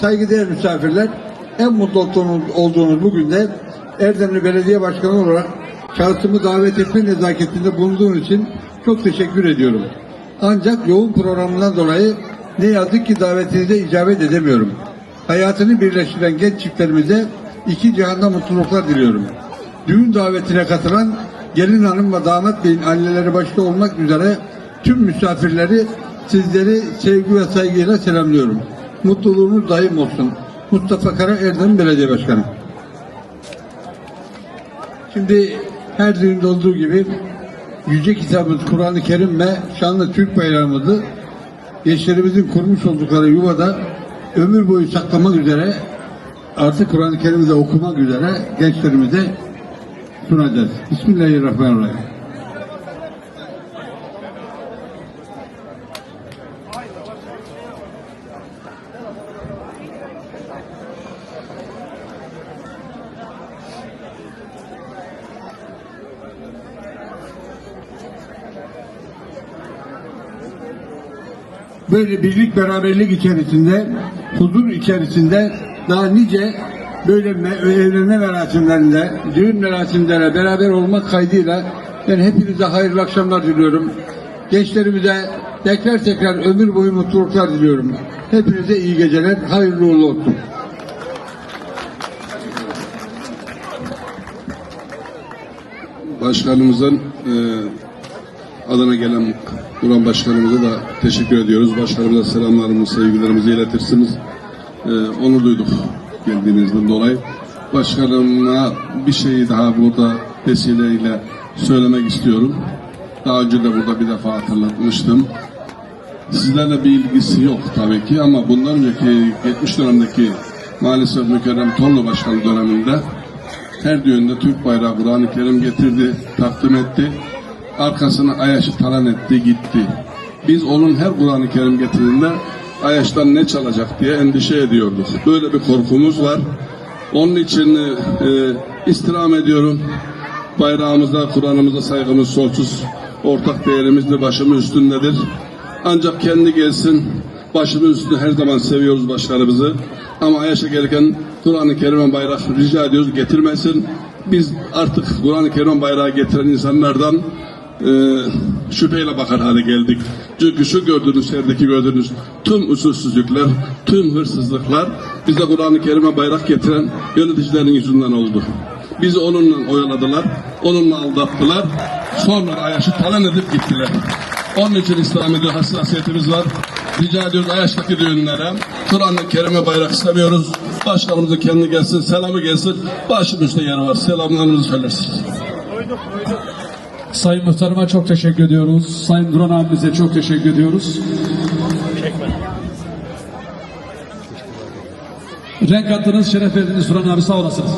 saygıdeğer misafirler, en mutlu olduğunuz, bugün de Erdemli Belediye Başkanı olarak şahsımı davet etme nezaketinde bulunduğun için çok teşekkür ediyorum. Ancak yoğun programından dolayı ne yazık ki davetinize icabet edemiyorum. Hayatını birleştiren genç çiftlerimize iki cihanda mutluluklar diliyorum. Düğün davetine katılan gelin hanım ve damat beyin anneleri başta olmak üzere tüm misafirleri sizleri sevgi ve saygıyla selamlıyorum. Mutluluğunuz daim olsun. Mustafa Kara Erdem Belediye Başkanı. Şimdi her düğünde olduğu gibi Yüce Kitabımız Kur'an-ı Kerim ve şanlı Türk bayrağımızı gençlerimizin kurmuş oldukları yuvada ömür boyu saklamak üzere artık Kur'an-ı Kerim'i de okumak üzere gençlerimize sunacağız. Bismillahirrahmanirrahim. Böyle birlik beraberlik içerisinde, huzur içerisinde daha nice böyle me- evlenme merasimlerinde, düğün merasimlerine beraber olmak kaydıyla ben hepinize hayırlı akşamlar diliyorum. Gençlerimize tekrar tekrar ömür boyu mutluluklar diliyorum. Hepinize iyi geceler, hayırlı uğurlu olsun. Başkanımızın e, adına gelen Duran Başkanımıza da teşekkür ediyoruz. Başkanımıza selamlarımızı, sevgilerimizi iletirsiniz. E, onu duyduk geldiğinizden dolayı. Başkanıma bir şeyi daha burada vesileyle söylemek istiyorum. Daha önce de burada bir defa hatırlatmıştım. Sizlerle bir ilgisi yok tabii ki ama bundan önceki 70 dönemdeki maalesef Mükerrem Torlu Başkanı döneminde her düğünde Türk bayrağı Kur'an-ı Kerim getirdi, takdim etti. Arkasına Ayaş'ı talan etti, gitti. Biz onun her Kur'an-ı Kerim getirdiğinde Ayaş'tan ne çalacak diye endişe ediyorduk. Böyle bir korkumuz var. Onun için e, e, istirham ediyorum. Bayrağımıza, Kur'an'ımıza saygımız sonsuz. Ortak değerimiz de başımın üstündedir. Ancak kendi gelsin. Başımın üstünde her zaman seviyoruz başlarımızı. Ama Ayaş'a gelirken Kur'an-ı Kerim'e bayrak rica ediyoruz getirmesin. Biz artık Kur'an-ı Kerim bayrağı getiren insanlardan e, şüpheyle bakar hale geldik. Çünkü şu gördüğünüz yerdeki gördüğünüz tüm usulsüzlükler, tüm hırsızlıklar bize Kur'an-ı Kerim'e bayrak getiren yöneticilerin yüzünden oldu. Bizi onunla oyaladılar, onunla aldattılar. Sonra Ayaş'ı talan edip gittiler. Onun için İslam ediyor hassasiyetimiz var. Rica ediyoruz Ayaş'taki düğünlere Kur'an-ı Kerim'e bayrak istemiyoruz. Başkanımızın kendi gelsin, selamı gelsin. Başımızda yeri var. Selamlarımızı söylersiniz. Sayın Muhtarıma çok teşekkür ediyoruz. Sayın Duran abimize çok teşekkür ediyoruz. Renk attınız, şeref verdiniz Duran abi sağ olasınız.